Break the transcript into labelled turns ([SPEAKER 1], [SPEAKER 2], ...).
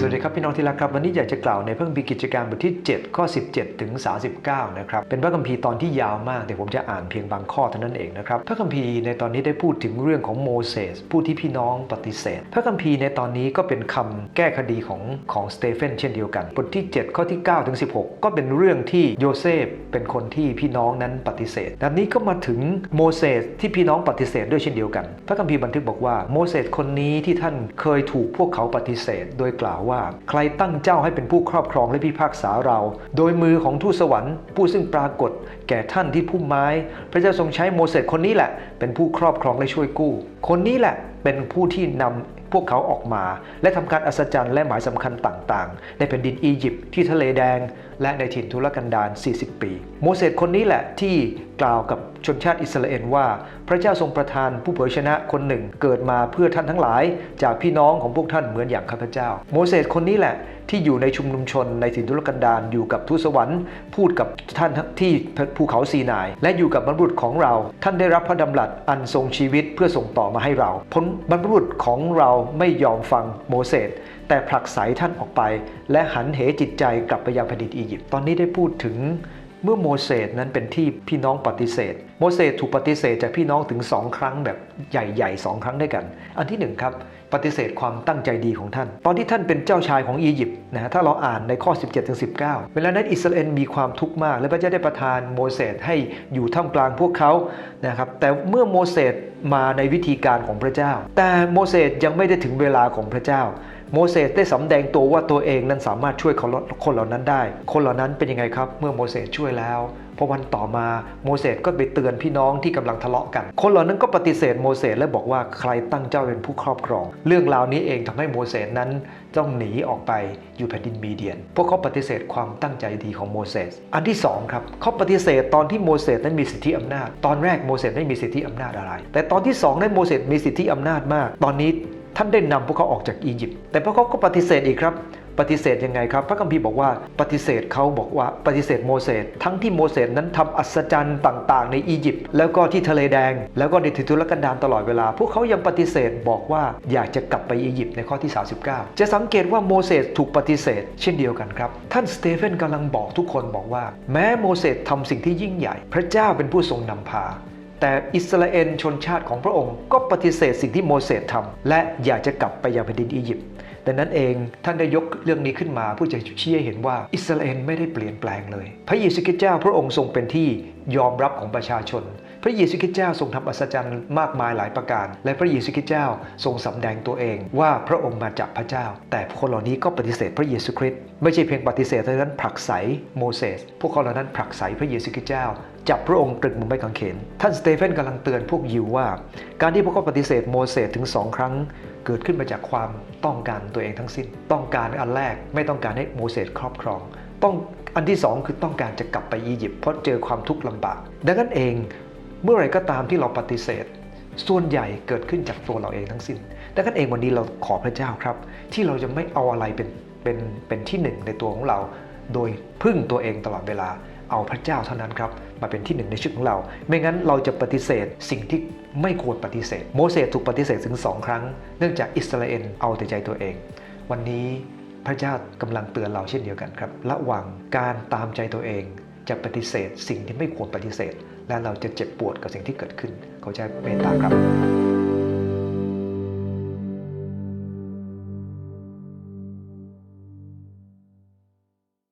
[SPEAKER 1] สวัสดีครับพี่น้องที่รักครับวันนี้อยากจะกล่าวในพระคัมภีร์กิจการบทที่ 7 ข้อ 17 ถึง 39 นะครับเป็นพระคัมภีร์ตอนที่ยาวมากแต่ผมจะอ่านเพียงบางข้อเท่านั้นเองนะครับพระคัมภีร์ในตอนนี้ได้พูดถึงเรื่องของโมเสสผู้ที่พี่น้องปฏิเสธ พระคัมภีร์ในตอนนี้ก็เป็นคำแก้คดีของของสเตเฟนเช่นเดียวกัน บทที่ 7 ข้อที่9ถึง16 ก็เป็นเรื่องที่โยเซฟเป็นคนที่พี่น้องนั้นปฏิเสธดังนี้ก็มาถึงโมเสสที่พี่น้องปฏิเสธด้วยเช่นเดียวกัน พระคัมภีร์บันทึกบอกว่าโมเสสคนนี้ที่ท่านเคยถูกพวกเขาปฏิเสธ โดยกล่าวว่า ใครตั้งเจ้าให้เป็นผู้ครอบครองและพิพากษาเรา โดยมือของทูตสวรรค์ ผู้ซึ่งปรากฏแก่ท่านที่พุ่มไม้ พระเจ้าทรงใช้โมเสสคนนี้แหละ เป็นผู้ครอบครองและช่วยกู้ คนนี้แหละเป็นผู้ที่นำพวกเขาออกมา และทำการอัศจรรย์และหมายสำคัญต่างๆ ในแผ่นดินอียิปต์ที่ทะเลแดง และในถิ่นทุรกันดาร 40 ปี โมเสสคนนี้แหละที่กล่าวกับชนชาติอิสราเอลว่า พระเจ้าทรงประทานผู้เผยชนะคนหนึ่งเกิดมาเพื่อท่านทั้งหลาย จากพี่น้องของพวกท่านเหมือนอย่างข้าพเจ้า โมเสสคนนี้แหละที่อยู่ในชุมนุมชนในถิ่นทุรกันดารอยู่กับทูตสวรรค์ พูดกับท่านที่ภูเขาซีนาย และอยู่กับบรรพุษของเรา ท่านได้รับพระดำรัสอันทรงชีวิตเพื่อส่งต่อมาให้เราผลบรรพุษของเราไม่ยอมฟังโมเสสแต่ผลักไสท่านออกไป และหันเหจิตใจกลับไปยังแผ่นดินอียิปต์ตอนนี้ได้พูดถึงเมื่อโมเสสนั้นเป็นที่พี่น้องปฏิเสธ โมเสสถูกปฏิเสธจากพี่น้องถึงสองครั้งแบบใหญ่ๆสองครั้งด้วยกัน อันที่หนึ่งครับปฏิเสธความตั้งใจดีของท่าน ตอนที่ท่านเป็นเจ้าชายของอียิปต์นะฮะถ้าเราอ่านในข้อ 17ถึง19 เวลานั้นอิสราเอลมีความทุกข์มาก และพระเจ้าได้ประทานโมเสสให้อยู่ท่ามกลางพวกเขานะครับแต่เมื่อโมเสสมาในวิธีการของพระเจ้า แต่โมเสสยังไม่ได้ถึงเวลาของพระเจ้า โมเสสได้สำแดงตัวว่าตัวเองนั้นสามารถช่วยคนเหล่านั้นได้ คนเหล่านั้นเป็นยังไงครับ เมื่อโมเสสช่วยแล้วพอวันต่อมาโมเสสก็ไปเตือนพี่น้องที่กำลังทะเลาะกัน คนเหล่านั้นก็ปฏิเสธโมเสสและบอกว่าใครตั้งเจ้าเป็นผู้ครอบครอง เรื่องราวนี้เองทำให้โมเสสนั้นต้องหนีออกไปอยู่แผ่นดินมีเดียน พวกเขาปฏิเสธความตั้งใจดีของโมเสส อันที่สองครับเขาปฏิเสธตอนที่โมเสสนั้นมีสิทธิอำนาจ ตอนแรกโมเสสไม่มีสิทธิอำนาจอะไร แต่ตอนที่สองนั้นโมเสสมีสิทธิอำนาจมาก ตอนนี้ ท่านได้นำพวกเขาออกจากอียิปต์แต่พวกเขาก็ปฏิเสธอีกครับ ปฏิเสธยังไงครับ พระคัมภีร์บอกว่าปฏิเสธเขาบอกว่าปฏิเสธโมเสสทั้งที่โมเสสนั้นทำอัศจรรย์ต่าง ๆ ในอียิปต์แล้วก็ที่ทะเลแดง แล้วก็ในทิทุรกันดารตลอดเวลา พวกเขายังปฏิเสธบอกว่าอยากจะกลับไปอียิปต์ในข้อที่ 39 จะสังเกตว่าโมเสสถูกปฏิเสธ เช่นเดียวกันครับท่านสเตเฟนกำลังบอกทุกคนบอกว่า แม้โมเสสทำสิ่งที่ยิ่งใหญ่ พระเจ้าเป็นผู้ทรงนำพา แต่อิสราเอลชนชาติของพระองค์ ก็ปฏิเสธสิ่งที่โมเสสทำและอยากจะกลับไปยังแผ่นดินอียิปต์ดังนั้นเองท่านได้ยกเรื่องนี้ขึ้นมาเพื่อจะชี้ให้เห็นว่าอิสราเอลไม่ได้เปลี่ยนแปลงเลย พระเยซูคริสต์เจ้าพระองค์ทรงเป็นที่ยอมรับของประชาชน พระเยซูคริสต์เจ้าทรงทำอัศจรรย์มากมายหลายประการ และพระเยซูคริสต์เจ้าทรงสำแดงตัวเองว่าพระองค์มาจากพระเจ้า แต่คนเหล่านี้ก็ปฏิเสธพระเยซูคริสต์ไม่ใช่เพียงปฏิเสธเท่านั้นผลักไสโมเสสพวกเขาเหล่านั้นผลักไสพระเยซูคริสต์เจ้า จับพระองค์ตรึงบนไม้กางเขน ท่านสเตเฟนกำลังเตือนพวกยิวว่า การที่พวกเขาปฏิเสธโมเสสถึงสองครั้ง เกิดขึ้นมาจากความต้องการตัวเองทั้งสิ้น ต้องการอันแรกไม่ต้องการให้โมเสสครอบครอง ต้องอันที่สองคือต้องการจะกลับไปอียิปต์เพราะเจอความทุกข์ลำบาก ดังนั้นเองเมื่อไรก็ตามที่เราปฏิเสธ ส่วนใหญ่เกิดขึ้นจากตัวเราเองทั้งสิ้น ดังนั้นเองวันนี้เราขอพระเจ้าครับ ที่เราจะไม่เอาอะไรเป็นเป็นเป็นที่หนึ่งในตัวของเรา โดยพึ่งตัวเองตลอดเวลา เอาพระเจ้าเท่านั้นครับมาเป็นที่หนึ่งในชีวิตของเรา ไม่งั้นเราจะปฏิเสธสิ่งที่ไม่ควรปฏิเสธ โมเสสถูกปฏิเสธถึงสองครั้ง เนื่องจากอิสราเอลเอาแต่ใจตัวเอง วันนี้พระเจ้ากำลังเตือนเราเช่นเดียวกันครับระวังการตามใจตัวเอง จะปฏิเสธสิ่งที่ไม่ควรปฏิเสธ และเราจะเจ็บปวดกับสิ่งที่เกิดขึ้น เขาใจเมตตาครับ